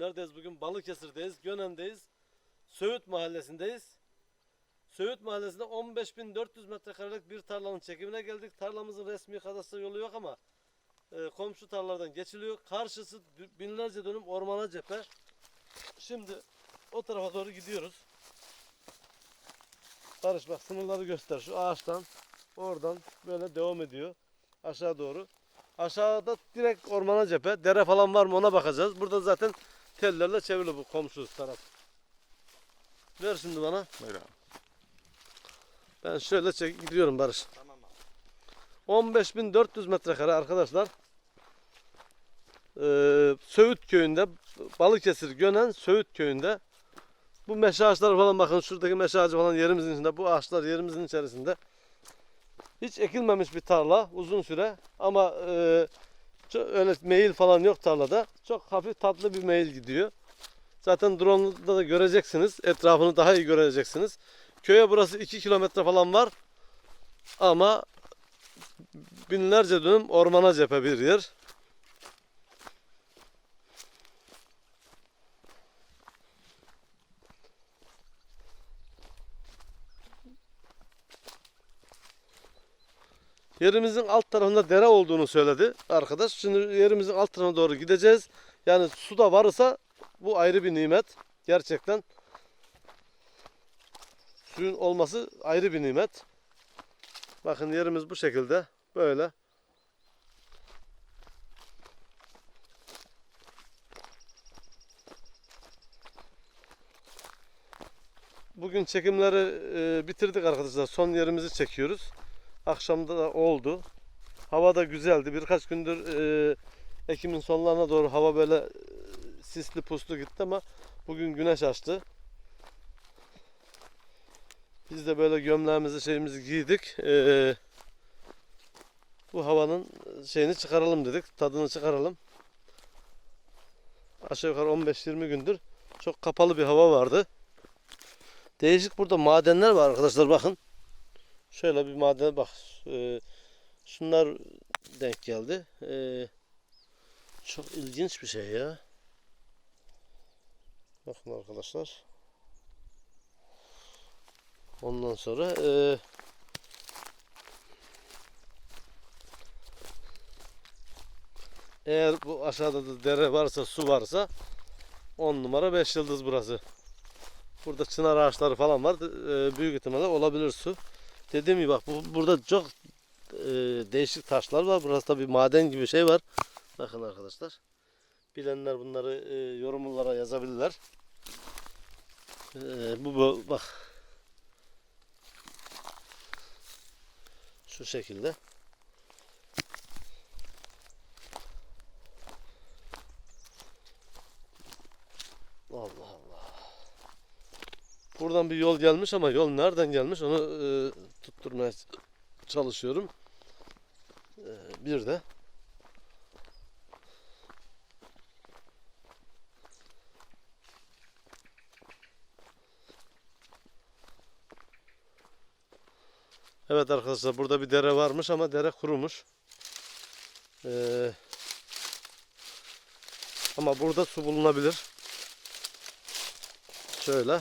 Neredeyiz bugün? Balıkesir'deyiz, Gönen'deyiz. Söğüt Mahallesi'ndeyiz. Söğüt Mahallesi'nde 15.400 metrekarelik bir tarlanın çekimine geldik. Tarlamızın resmi kadastro yolu yok ama e, komşu tarlalardan geçiliyor. Karşısı binlerce dönüm ormana cephe. Şimdi o tarafa doğru gidiyoruz. Barış bak sınırları göster. Şu ağaçtan oradan böyle devam ediyor. Aşağı doğru. Aşağıda direkt ormana cephe. Dere falan var mı ona bakacağız. Burada zaten tellerle çevrili bu komşu taraf. Ver şimdi bana. Buyur abi. Ben şöyle çek gidiyorum Barış. Tamam abi. 15.400 metrekare arkadaşlar. Ee, Söğüt köyünde Balıkesir Gönen Söğüt köyünde bu meşe ağaçları falan bakın şuradaki meşe ağacı falan yerimizin içinde bu ağaçlar yerimizin içerisinde hiç ekilmemiş bir tarla uzun süre ama e, çok öyle meyil falan yok tarlada. Çok hafif tatlı bir meyil gidiyor. Zaten drone'da da göreceksiniz. Etrafını daha iyi göreceksiniz. Köye burası 2 kilometre falan var. Ama binlerce dönüm ormana cephe bir yer. Yerimizin alt tarafında dere olduğunu söyledi arkadaş. Şimdi yerimizin alt tarafına doğru gideceğiz. Yani su da varsa bu ayrı bir nimet. Gerçekten suyun olması ayrı bir nimet. Bakın yerimiz bu şekilde. Böyle. Bugün çekimleri e, bitirdik arkadaşlar. Son yerimizi çekiyoruz. Akşamda da oldu. Hava da güzeldi. Birkaç gündür e, Ekim'in sonlarına doğru hava böyle e, sisli puslu gitti ama bugün güneş açtı. Biz de böyle gömleğimizi şeyimizi giydik. Ee, bu havanın şeyini çıkaralım dedik. Tadını çıkaralım. Aşağı yukarı 15-20 gündür çok kapalı bir hava vardı. Değişik burada madenler var arkadaşlar bakın. Şöyle bir maden bak. Ee, şunlar denk geldi. Ee, çok ilginç bir şey ya. Bakın arkadaşlar. Ondan sonra eee eğer bu aşağıda da dere varsa, su varsa 10 numara 5 yıldız burası. Burada çınar ağaçları falan var. Eee, büyük ihtimalle olabilir su. Dediğim gibi bak bu, burada çok eee, değişik taşlar var. Burası da maden gibi şey var. Bakın arkadaşlar. Bilenler bunları eee, yorumlara yazabilirler. Eee, bu, bu bak Şu şekilde. Allah Allah. Buradan bir yol gelmiş ama yol nereden gelmiş onu e, tutturmaya çalışıyorum. E, bir de Evet arkadaşlar burada bir dere varmış ama dere kurumuş. Ee, ama burada su bulunabilir. Şöyle.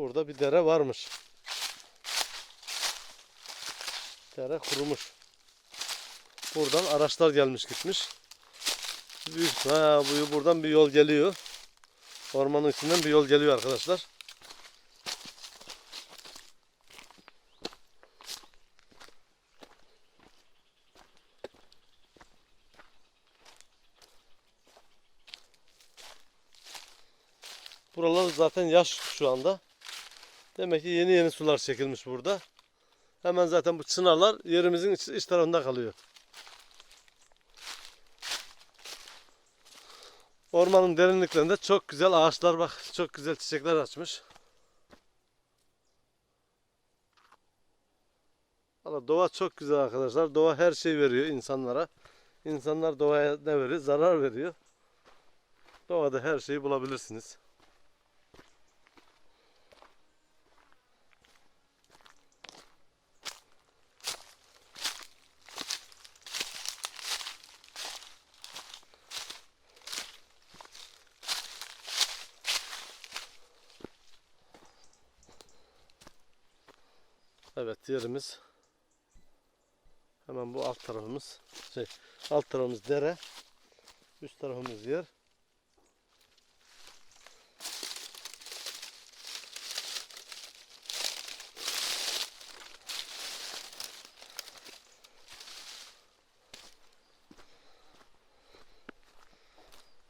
Burada bir dere varmış. Dere kurumuş. Buradan araçlar gelmiş gitmiş. Ha, bu buradan bir yol geliyor. Ormanın içinden bir yol geliyor arkadaşlar. Buralar zaten yaş şu anda. Demek ki yeni yeni sular çekilmiş burada. Hemen zaten bu çınarlar yerimizin iç, iç tarafında kalıyor. Ormanın derinliklerinde çok güzel ağaçlar bak. Çok güzel çiçekler açmış. Valla doğa çok güzel arkadaşlar. Doğa her şey veriyor insanlara. İnsanlar doğaya ne veriyor? Zarar veriyor. Doğada her şeyi bulabilirsiniz. Evet yerimiz. Hemen bu alt tarafımız. Şey, alt tarafımız dere. Üst tarafımız yer.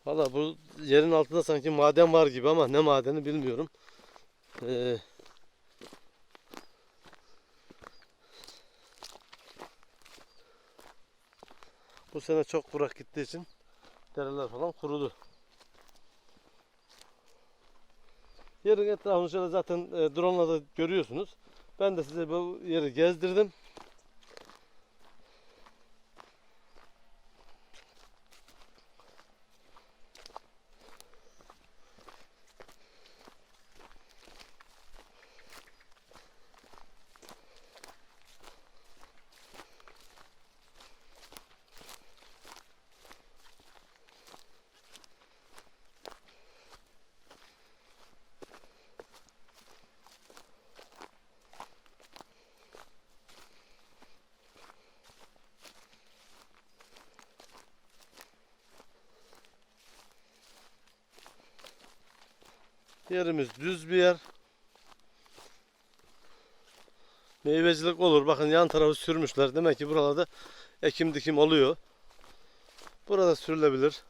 Valla bu yerin altında sanki maden var gibi ama ne madeni bilmiyorum. Ee, bu sene çok kurak gittiği için dereler falan kurudu. Yerin etrafını şöyle zaten e, drone'la da görüyorsunuz. Ben de size bu yeri gezdirdim. Yerimiz düz bir yer. Meyvecilik olur. Bakın yan tarafı sürmüşler. Demek ki buralarda ekim dikim oluyor. Burada sürülebilir.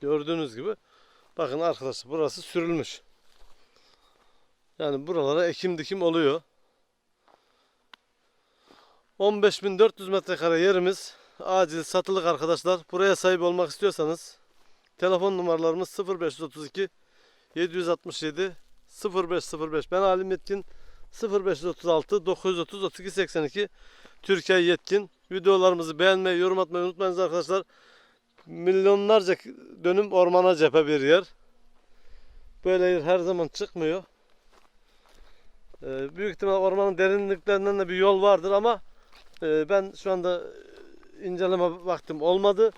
Gördüğünüz gibi bakın arkadaşlar burası sürülmüş. Yani buralara ekim dikim oluyor. 15.400 metrekare yerimiz acil satılık arkadaşlar. Buraya sahip olmak istiyorsanız telefon numaralarımız 0532 767 0505 ben Halim Yetkin 0536 930 32 82 Türkiye Yetkin videolarımızı beğenmeyi yorum atmayı unutmayınız arkadaşlar milyonlarca dönüm ormana cephe bir yer. Böyle yer her zaman çıkmıyor. Ee, büyük ihtimal ormanın derinliklerinden de bir yol vardır ama e, ben şu anda inceleme vaktim olmadı.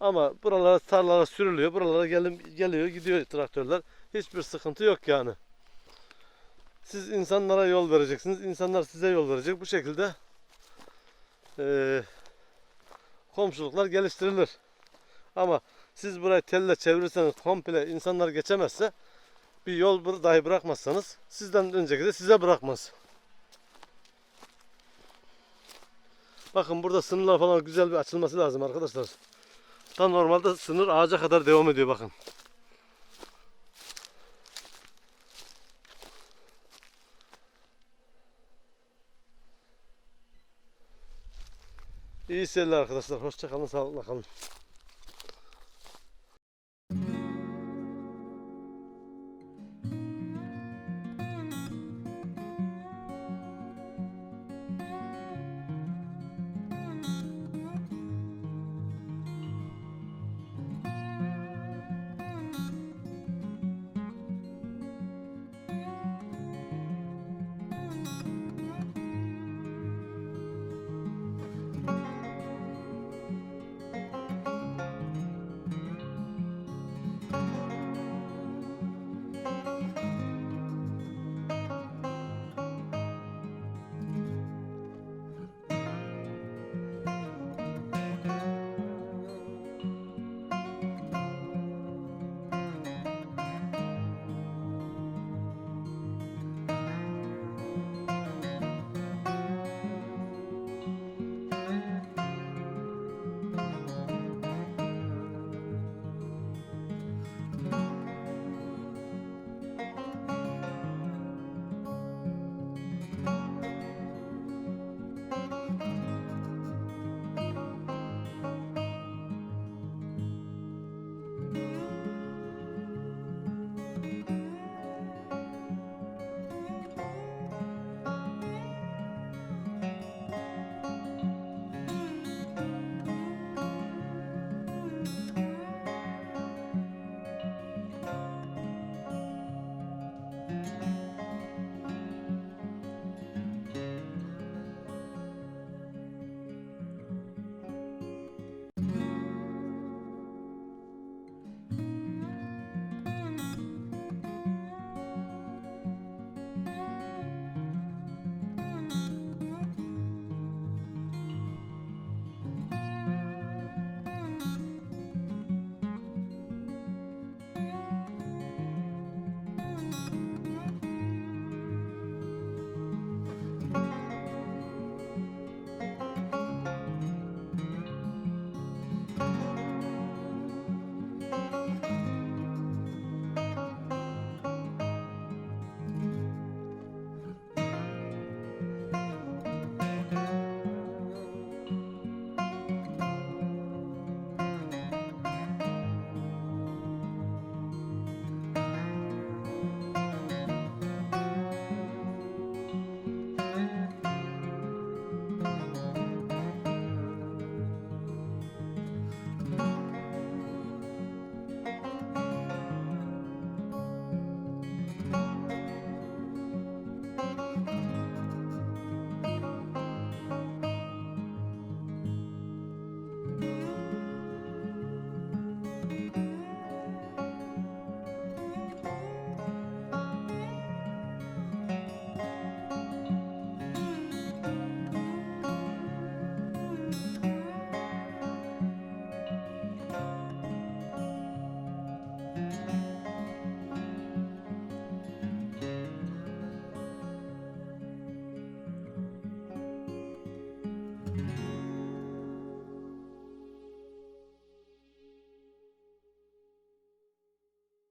Ama buralara tarlalara sürülüyor. Buralara gelim, geliyor gidiyor traktörler. Hiçbir sıkıntı yok yani. Siz insanlara yol vereceksiniz. insanlar size yol verecek. Bu şekilde e, komşuluklar geliştirilir. Ama siz burayı telle çevirirseniz komple insanlar geçemezse bir yol dahi bırakmazsanız sizden önceki de size bırakmaz. Bakın burada sınırlar falan güzel bir açılması lazım arkadaşlar. Tam normalde sınır ağaca kadar devam ediyor bakın. İyi seyirler arkadaşlar. Hoşça kalın, sağlıkla kalın.